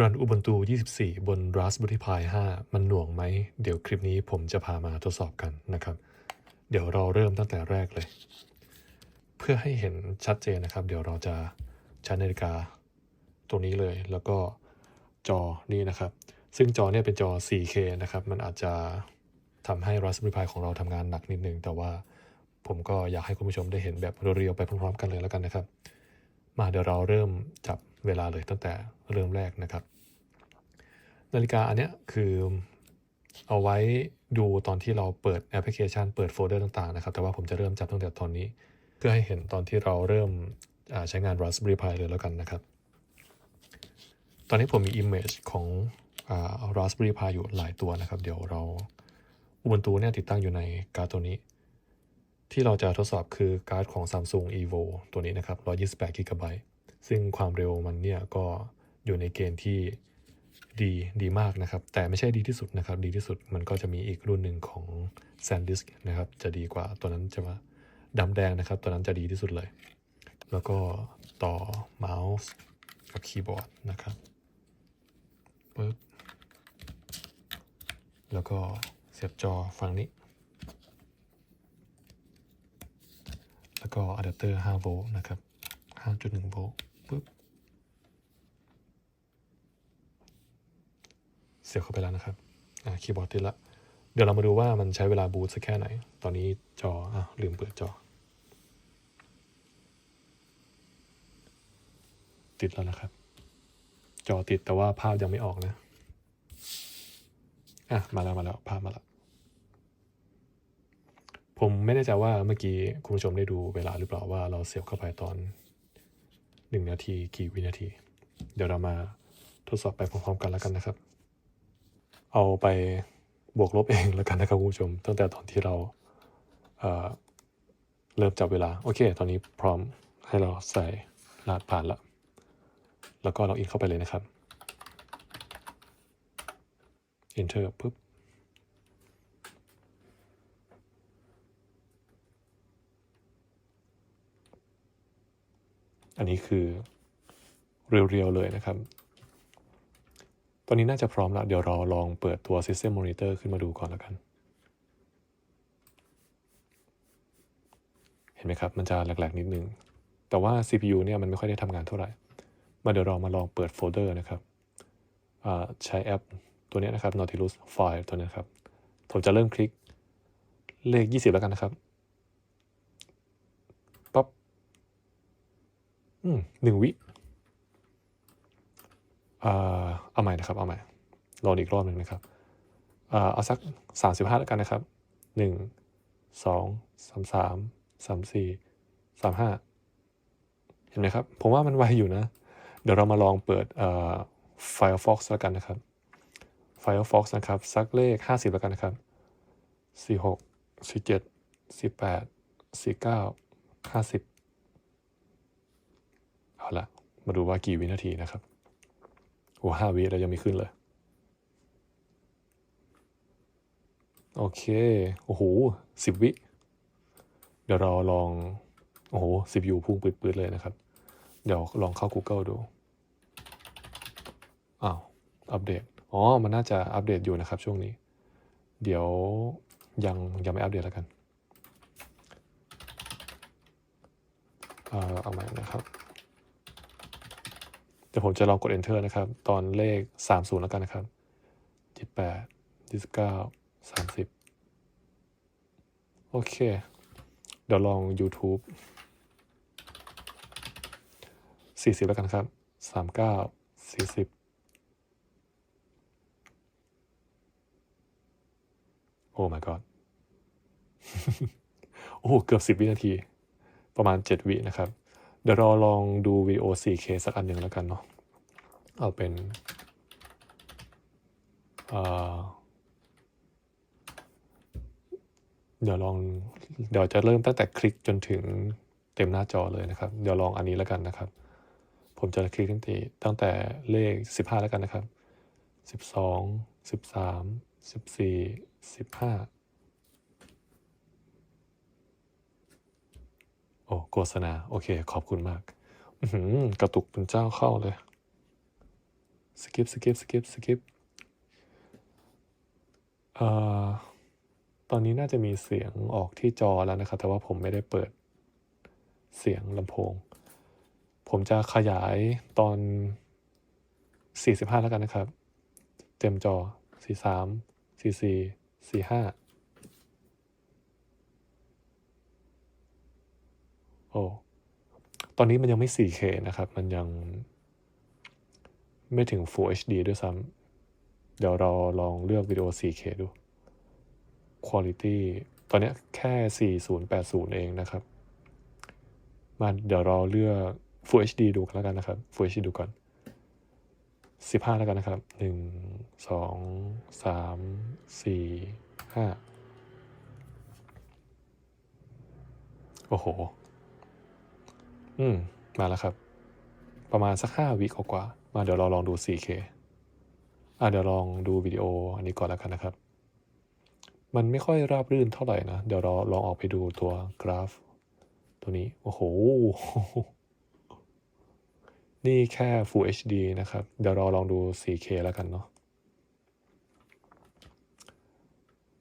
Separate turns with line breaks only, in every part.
รัน Ubuntu 24 บน Raspberry Pi 5 มันหน่วงไหม เดี๋ยวคลิปนี้ผมจะพามาทดสอบกันนะครับ เดี๋ยวเราเริ่มตั้งแต่แรกเลย เพื่อให้เห็นชัดเจนนะครับ เดี๋ยวเราจะใช้นาฬิกาตัวนี้เลย แล้วก็จอนี้นะครับ ซึ่งจอเนี่ยเป็นจอ 4K นะครับ มันอาจจะทำให้ Raspberry Pi ของเราทำงานหนักนิดนึง แต่ว่าผมก็อยากให้คุณผู้ชมได้เห็นแบบเรียวๆไปพร้อมๆกันเลยแล้วกันนะครับ มาเดี๋ยวเราเริ่มจับ เวลาเลยตั้งแต่เริ่มแรกนะครับ นาฬิกาอันเนี้ยคือเอาไว้ดูตอนที่เราเปิดแอปพลิเคชันเปิดโฟลเดอร์ต่างๆนะครับ แต่ว่าผมจะเริ่มจับตั้งแต่ตอนนี้ เพื่อให้เห็นตอนที่เราเริ่มใช้งาน Raspberry Pi เลยแล้วกันนะครับ ตอนนี้ผมมี Image ของอ Raspberry Pi อยู่หลายตัวนะครับ เดี๋ยวเรา Ubuntu เนี่ยติดตั้งอยู่ในการ์ดตัวนี้ ที่เราจะทดสอบคือการ์ดของ Samsung Evo ตัวนี้นะครับ 128 g b ซึ่งความเร็วมันเนี่ยก็อยู่ในเกณฑ์ที่ดีดีมากนะครับ แต่ไม่ใช่ดีที่สุดนะครับ ดีที่สุดมันก็จะมีอีกรุ่นหนึ่งของ SanDisk นะครับ จะดีกว่าตัวนั้นจะว่าดำแดงนะครับ ตัวนั้นจะดีที่สุดเลย แล้วก็ต่อเมาส์กับคีย์บอร์ดนะครับปึ๊บแล้วก็เสียบจอฝั่งนี้ แล้วก็อะแดปเตอร์5โวลต์นะครับ 5.1โวลต์ปึ๊บ เสียบเข้าไปแล้วนะครับคีย์บอร์ดติดละ เดี๋ยวเรามาดูว่ามันใช้เวลาบูตสักแค่ไหน ตอนนี้จออะลืมเปิดจอ ติดแล้วนะครับ จอติดแต่ว่าภาพยังไม่ออกนะ อะ มาแล้วมาแล้วภาพมาแล้วผมไม่แน่ใจว่าเมื่อกี้คุณผู้ชมได้ดูเวลาหรือเปล่าว่าเราเสียบเข้าไปตอนหนึ่งนาทีกี่วินาที เดี๋ยวเรามาทดสอบไปพร้อมๆกันแล้วกันนะครับ เอาไปบวกลบเองแล้วกันนะครับคุณผู้ชม ตั้งแต่ตอนที่เราเเริ่มจับเวลา โอเค ตอนนี้พร้อมให้เราใส่รหัสผ่านละแล้วก็เราอินเข้าไปเลยนะครับ enter ปุ๊บอันนี้คือเรียวๆเลยนะครับ ตอนนี้น่าจะพร้อมล้วเดี๋ยวเราลองเปิดตัว System Monitor ขึ้นมาดูก่อนแล้วกัน เห็นไหมครับ มันจะแหลกๆนิดนึง แต่ว่า CPU เนี่ยมันไม่ค่อยได้ทำงานเท่าไหร่ มาเดี๋ยวเรามาลองเปิดโฟลเดอร์นะครับใช้แอปตัวนี้นะครับ Nautilus File ตัวนี้ครับ ผมจะเริ่มคลิกเลข 20 แล้วกันนะครับปั๊บอืมหนึ่งวิ เอาใหม่นะครับ เอาใหม่รองอีกรอบหนึ่งนะครับอ่าเอาสักสามสิบห้าแล้วกันนะครับหนึ่งสองสามสามสามสี่สามห้าเห็นไหมครับ ผมว่ามันไวอยู่นะ เดี๋ยวเรามาลองเปิดเอ่อ Firefox แล้วกันนะครับ Firefox นะครับ สักเลขห้าสิบแล้วกันนะครับสี่หกสี่เจ็ดสี่แปดสี่เก้าห้าสิบเอาละมาดูว่ากี่วินาทีนะครับ โอ้ห้าวิแล้วยังไม่ขึ้นเลย โอเค โอ้โหสิบวิ เดี๋ยวเราลอง โอ้โหสิบยูพุ่งปืดๆเลยนะครับ เดี๋ยวลองเข้า Google ดู อ้าว อัปเดต อ๋อ มันน่าจะอัปเดตอยู่นะครับช่วงนี้ เดี๋ยวยังยังไม่อัปเดตแล้วกัน เอ่อเอาใหม่นะครับ เดี๋ยวผมจะลองกด enter นะครับ ตอนเลข 30 แล้วกันนะครับ28 29 30 โอเค เดี๋ยวลอง YouTube 40 แล้วกันครับ 39 40โอ้ my god โอ้ เกือบ10วินาที ประมาณ7วินะครับ เดี๋ยวเราลองดูวิดีโอ 4K สักอันหนึ่งแล้วกันเนาะ เอาเป็นเเดี๋ยวลอง เดี๋ยวจะเริ่มตั้งแต่คลิกจนถึงเต็มหน้าจอเลยนะครับ เดี๋ยวลองอันนี้แล้วกันนะครับ ผมจะคลิกตั้งแต่ตั้งแต่เลข 15 แล้วกันนะครับ 12 13 14 15 โอ้โฆษณา โอเค ขอบคุณมากอืกระตุกเป็นเจ้าเข้าเลยสกิปสกิปสกิปสกิปเอ่อตอนนี้น่าจะมีเสียงออกที่จอแล้วนะครับ แต่ว่าผมไม่ได้เปิดเสียงลำโพง ผมจะขยายตอน 45 แล้วกันนะครับ เต็มจอ 43 44 45 โอ้ตอนนี้มันยังไม่ 4K นะครับ มันยังไม่ถึง Full HD ด้วยซ้ำเดี๋ยวเราลองเลือกวิดีโอ 4K ดู Quality ตอนนี้แค่ 4080 เองนะครับ มาเดี๋ยวเราเลือก Full HD ดูกันแล้วกันนะครับ Full HD ดูก่อน 15 แล้วกันนะครับ 1 2 3 4 5 โอ้โห อืม มาแล้วครับ ประมาณสักห้าวิกว่าๆมาเดี๋ยวเราลองดู 4K อะเดี๋ยวลองดูวิดีโออันนี้ก่อนแล้วกันนะครับ มันไม่ค่อยราบรื่นเท่าไหร่นะ เดี๋ยวเราลองออกไปดูตัวกราฟ ตัวนี้ โอ้โห นี่แค่ Full HD นะครับ เดี๋ยวเราลองดู 4K แล้วกันเนาะ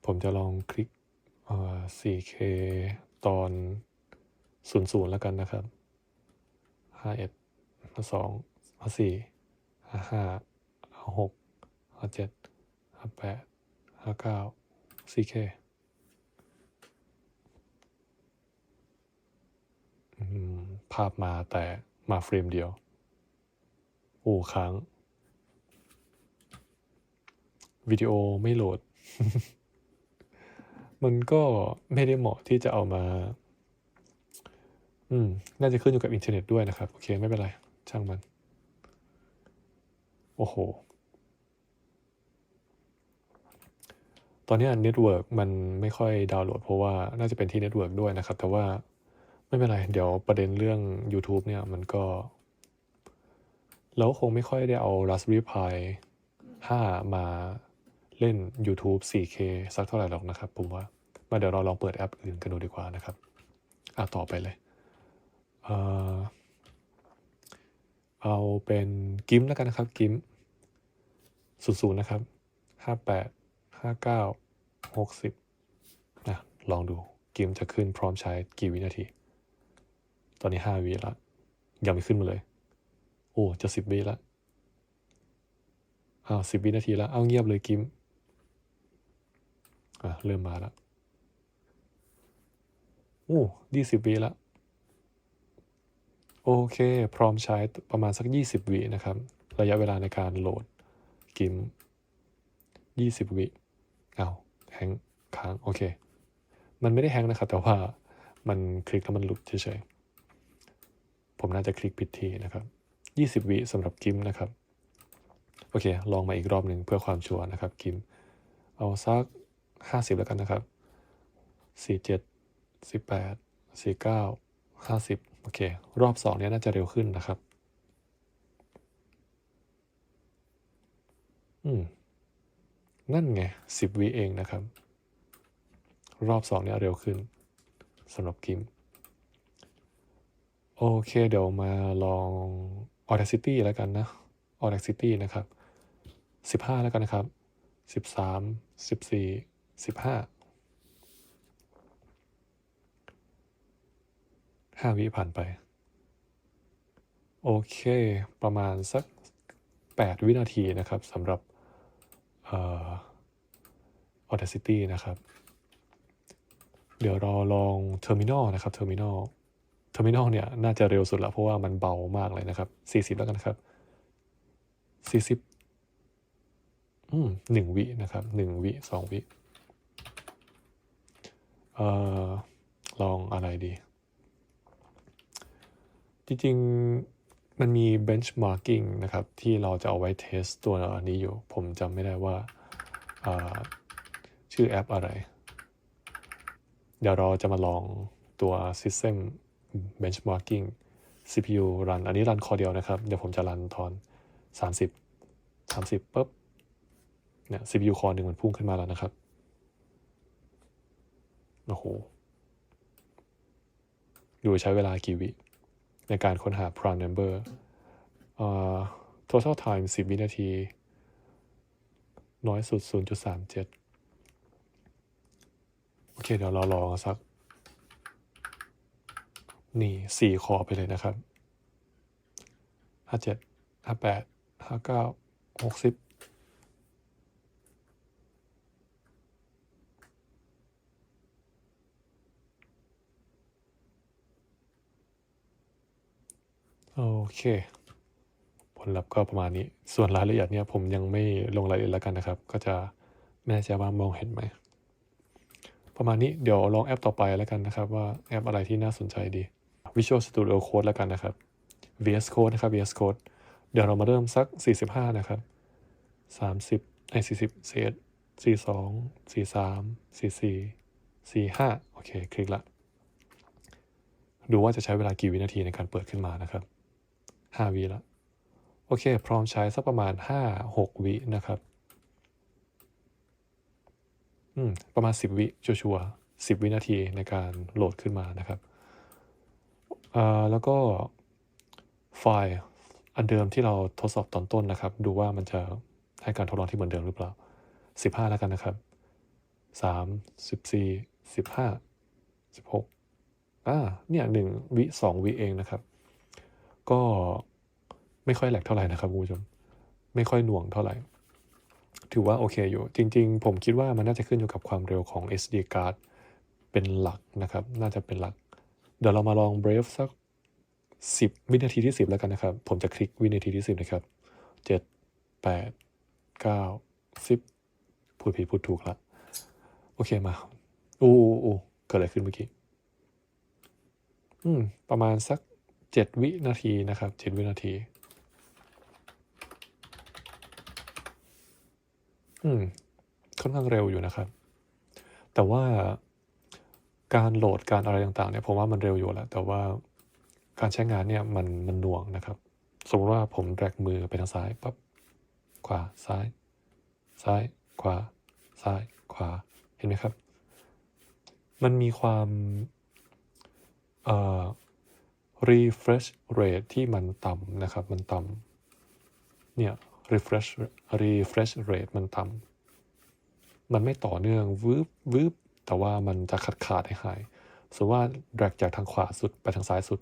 ผมจะลองคลิกเอ่อ 4K ตอน 00 แล้วกันนะครับ ห้าเอ็ดห้าสองห้าสี่ห้าห้าห้าหกห้าเจ็ดห้าแปดห้าเก้าสี่เคภาพมาแต่มาเฟรมเดียว โอ้ค้าง วิดีโอไม่โหลด มันก็ไม่ได้เหมาะที่จะเอามา อืม น่าจะขึ้นอยู่กับอินเทอร์เน็ตด้วยนะครับ โอเค ไม่เป็นไร ช่างมัน โอ้โห ตอนนี้เน็ตเวิร์กมันไม่ค่อยดาวน์โหลด เพราะว่าน่าจะเป็นที่เน็ตเวิร์กด้วยนะครับ แต่ว่าไม่เป็นไร เดี๋ยวประเด็นเรื่อง YouTube เนี่ยมันก็ แล้วคงไม่ค่อยได้เอา Raspberry Pi 5 มาเล่น YouTube 4K สักเท่าไหร่หรอกนะครับผมว่า มาเดี๋ยวเราลองเปิดแอปอื่นกันดูดีกว่านะครับ อะต่อไปเลย เออเอาเป็นกิมแล้วกันนะครับกิมศูนย์ศูนย์นะครับห้าแปดห้าเก้าหกสิบนะลองดูกิมจะขึ้นพร้อมใช้กี่วินาที ตอนนี้ห้าวิละยังไม่ขึ้นมาเลย โอ้จะสิบวิละอ้าวสิบวินาทีละเอาเงียบเลยกิมอะเริ่มมาละโอ้ยี่สิบวิละ โอเค พร้อมใช้ประมาณสัก 20 วินะครับ ระยะเวลาในการโหลดกิม 20 วิเอาแฮงค้าง โอเค มันไม่ได้แฮงนะครับ แต่ว่ามันคลิกแล้วมันหลุดเฉยๆ ผมน่าจะคลิกผิดทีนะครับ 20 วิสำหรับกิมนะครับ โอเค ลองมาอีกรอบหนึ่งเพื่อความชัวร์นะครับกิม เอาสัก 50 แล้วกันนะครับ 47 18 49 50 โอเค รอบสองเนี้ยน่าจะเร็วขึ้นนะครับ อืม นั่นไงสิบวิเองนะครับ รอบสองเนี้ยเร็วขึ้นสำหรับกิม โอเค เดี๋ยวมาลอง Audacity แล้วกันนะ Audacity นะครับ 15 แล้วกันนะครับ 13 14 15 ห้าวิผ่านไป โอเค ประมาณสัก 8 วินาทีนะครับสำหรับเอ่อ Audacity นะครับ เดี๋ยวราลอง Terminal นะครับ Terminal Terminal เนี่ย น่าจะเร็วสุดล้วเพราะว่ามันเบามากเลยนะครับ 40 แล้วกันนะครับ 40 อืมหนึ่งวินะครับหนึ่งวิสองวิเอ่อลองอะไรดี จริงๆ มันมี benchmarking นะครับ ที่เราจะเอาไว้เทสตัวนี้อยู่ ผมจำไม่ได้ว่าาชื่อแอปอะไร เดี๋ยวเราจะมาลองตัว system benchmarking CPU run อันนี้รันคอเดียวนะครับ เดี๋ยวผมจะรันตอน 30 30ปุ๊บ เนี่ย CPU คอหนึ่งมันพุ่งขึ้นมาแล้วนะครับ โอ้โห ดูใช้เวลากี่วิ ในการค้นหา prime number total time 10 วินาที น้อยสุด 0.37 โอเค เดี๋ยวเราลองสัก นี่ 4 คอไปเลยนะครับ 57 58 59 60 โอเค ผลลัพธ์ก็ประมาณนี้ ส่วนรายละเอียดเนี่ยผมยังไม่ลงรายละเอียดแล้วกันนะครับ ก็จะไม่แน่ใจว่ามองเห็นไหม ประมาณนี้เดี๋ยวลองแอปต่อไปแล้วกันนะครับ ว่าแอปอะไรที่น่าสนใจดี Visual Studio Code แล้วกันนะครับ VS Code นะครับ VS Code เดี๋ยวเรามาเริ่มสัก 45 นะครับ 30ไอ้40เศษ42 43 44 45 โอเค คลิกละ ดูว่าจะใช้เวลากี่วินาทีในการเปิดขึ้นมานะครับ 5วิละโอเค พร้อมใช้สักประมาณ 5 6 วินะครับ อืม ประมาณ 10 วิชัวร์ๆ10วินาทีในการโหลดขึ้นมานะครับอ่าแล้วก็ไฟล์อันเดิมที่เราทดสอบตอนต้นนะครับ ดูว่ามันจะให้การทดลองที่เหมือนเดิมหรือเปล่า 15 แล้วกันนะครับ 3 14 15 16อ่าเนี่ยหนึ่งวิสองวิเองนะครับ ก็ไม่ค่อยแหลกเท่าไหร่นะครับคุณผู้ชมไม่ค่อยหน่วงเท่าไหร่ ถือว่าโอเคอยู่ จริง ๆ ผมคิดว่ามันน่าจะขึ้นอยู่กับความเร็วของ SD card เป็นหลักนะครับ น่าจะเป็นหลัก เดี๋ยวเรามาลอง Brave สัก 10 วินาทีที่ 10 แล้วกันนะครับ ผมจะคลิกวินาทีที่ 10 นะครับ 7 8 9 10 พูดผิดพูดถูกละ โอเคมาอู้อู้เกิดอะไรขึ้นเมื่อกี้ อืม ประมาณสัก 7 วินาทีนะครับ 7 วินาที อืม ค่อนข้างเร็วอยู่นะครับ แต่ว่าการโหลดการอะไรต่างๆเนี่ยผมว่ามันเร็วอยู่แล้วแต่ว่าการใช้งานเนี่ยมันมันหน่วงนะครับ สมมติว่าผมแดกมือไปทางซ้ายปั๊บขวาซ้าย ซ้าย ขวา ซ้าย ขวาเห็นไหมครับ มันมีความเอ่อ refresh rate ที่มันต่ำนะครับ มันต่ำเนี่ย refresh refresh rate มันต่ำมันไม่ต่อเนื่องวืบวืบแต่ว่ามันจะขาดขาดหายหายสมมติว่า drag จากทางขวาสุดไปทางซ้ายสุด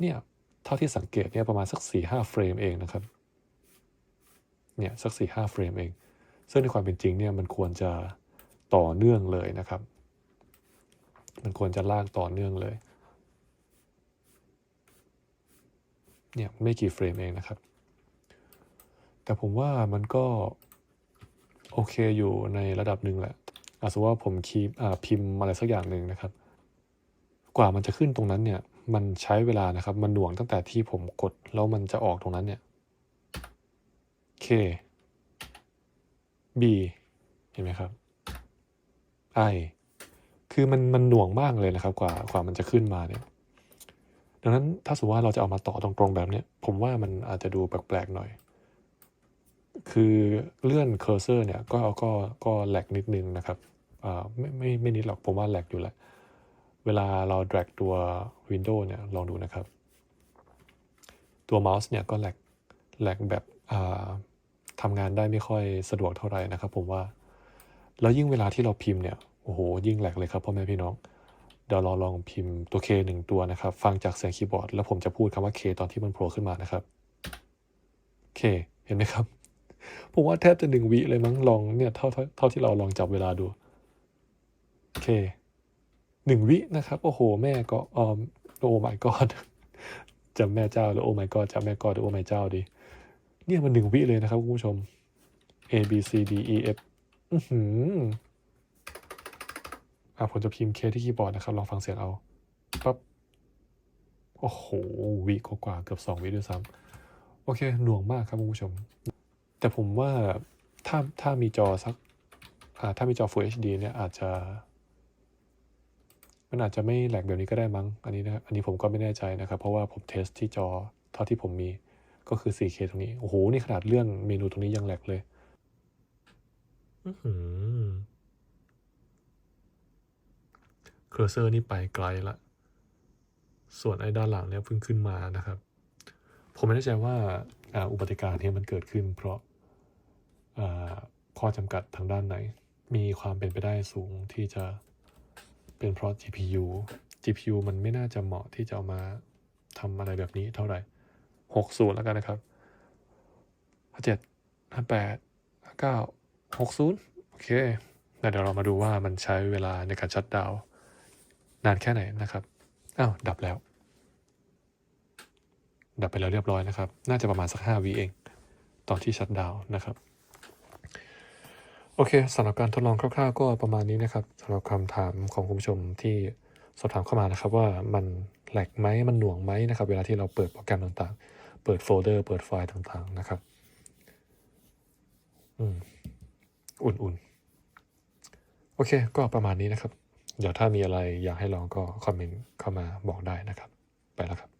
เนี่ยเท่าที่สังเกตเนี่ยประมาณสักสี่ห้าเฟรมเองนะครับ เนี่ยสักสี่ห้าเฟรมเอง ซึ่งในความเป็นจริงเนี่ยมันควรจะต่อเนื่องเลยนะครับ มันควรจะลากต่อเนื่องเลย เนี่ยไม่กี่เฟรมเองนะครับ แต่ผมว่ามันก็โอเคอยู่ในระดับหนึ่งแหละอาจจะว่าผมคีพิมพ์อะไรสักอย่างหนึ่งนะครับ กว่ามันจะขึ้นตรงนั้นเนี่ย มันใช้เวลานะครับ มันหน่วงตั้งแต่ที่ผมกดแล้วมันจะออกตรงนั้นเนี่ย K B เห็นไหมครับ I คือมันมันหน่วงมากเลยนะครับ กว่ากว่ามันจะขึ้นมาเนี่ย ดังนั้นถ้าสมมติว่าเราจะเอามาต่อตรงๆแบบนี้ผมว่ามันอาจจะดูแปลกๆหน่อย คือเลื่อนเคอร์เซอร์เนี่ยก็ก็ก็แหลกนิดนึงนะครับไม่ไม่ไม่นิดหรอกผมว่าแหลกอยู่แหละ เวลาเรา drag ตัว Windows เนี่ยลองดูนะครับ ตัวเมาส์เนี่ยก็แหลกแหลกแบบทำงานได้ไม่ค่อยสะดวกเท่าไหร่นะครับผมว่า แล้วยิ่งเวลาที่เราพิมพ์เนี่ยโอ้โหยิ่งแหลกเลยครับพ่อแม่พี่น้อง เดี๋ยวเราลองพิมพ์ตัว K หนึ่งตัวนะครับ ฟังจากเสียงคีย์บอร์ด แล้วผมจะพูดคำว่า K ตอนที่มันโผล่ขึ้นมานะครับ K เห็นไหมครับ ผมว่าแทบจะหนึ่งวิเลยมั้งลองเนี่ยเท่าเท่าเท่าที่เราลองจับเวลาดู K หนึ่งวินะครับ โอ้โห แม่ก็ออมโอ้ my god จำแม่เจ้าหรือโอ้ my god จำแม่กอดหรือโอ้ my เจ้าดี เนี่ยมันหนึ่งวิเลยนะครับคุณผู้ชม A B C D E F อือหือ อะผมจะพิมพ์เคที่คีย์บอร์ดนะครับ ลองฟังเสียงเอาปั๊บโอ้โห วิกว่าเกือบสองวิด้วยซ้ำโอเค หน่วงมากครับคุณผู้ชม แต่ผมว่าถ้าถ้ามีจอสักอ่าถ้ามีจอ Full HD เนี่ยอาจจะ มันอาจจะไม่แหลกแบบนี้ก็ได้มั้ง อันนี้นะอันนี้ผมก็ไม่แน่ใจนะครับ เพราะว่าผมเทสที่จอเท่าที่ผมมีก็คือ 4K ตรงนี้ โอ้โห นี่ขนาดเลื่อนเมนูตรงนี้ยังแหลกเลย อือหือ เคอร์เซอร์นี่ไปไกลละ ส่วนไอ้ด้านหลังเนี่ยเพิ่งขึ้นมานะครับ ผมไม่แน่ใจว่าอุบัติการณ์ที่มันเกิดขึ้น เพราะข้อจำกัดทางด้านไหน มีความเป็นไปได้สูงที่จะเป็นเพราะ GPU GPU มันไม่น่าจะเหมาะที่จะเอามาทำอะไรแบบนี้เท่าไหร่หกศูนย์แล้วกันนะครับห้าเจ็ดห้าแปดห้าเก้าหกศูนย์โอเค เดี๋ยวเรามาดูว่ามันใช้เวลาในการชัดดาวน์ นานแค่ไหนนะครับอ้าวดับแล้ว ดับไปแล้วเรียบร้อยนะครับ น่าจะประมาณสักห้าวิเอง ตอนที่ชัดดาวน์นะครับโอเคสำหรับการทดลองคร่าวๆ ก็ประมาณนี้นะครับสำหรับคำถามของคุณผู้ชมที่สอบถามเข้ามานะครับ ว่ามันแหลกไหมมันหน่วงไหมนะครับ เวลาที่เราเปิดโปรแกรมต่างๆ เปิดโฟลเดอร์ เปิดไฟล์ต่างๆนะครับอืมอุ่นๆ โอเค ก็ประมาณนี้นะครับ เดี๋ยวถ้ามีอะไรอยากให้ลองก็คอมเมนต์เข้ามาบอกได้นะครับ ไปแล้วครับ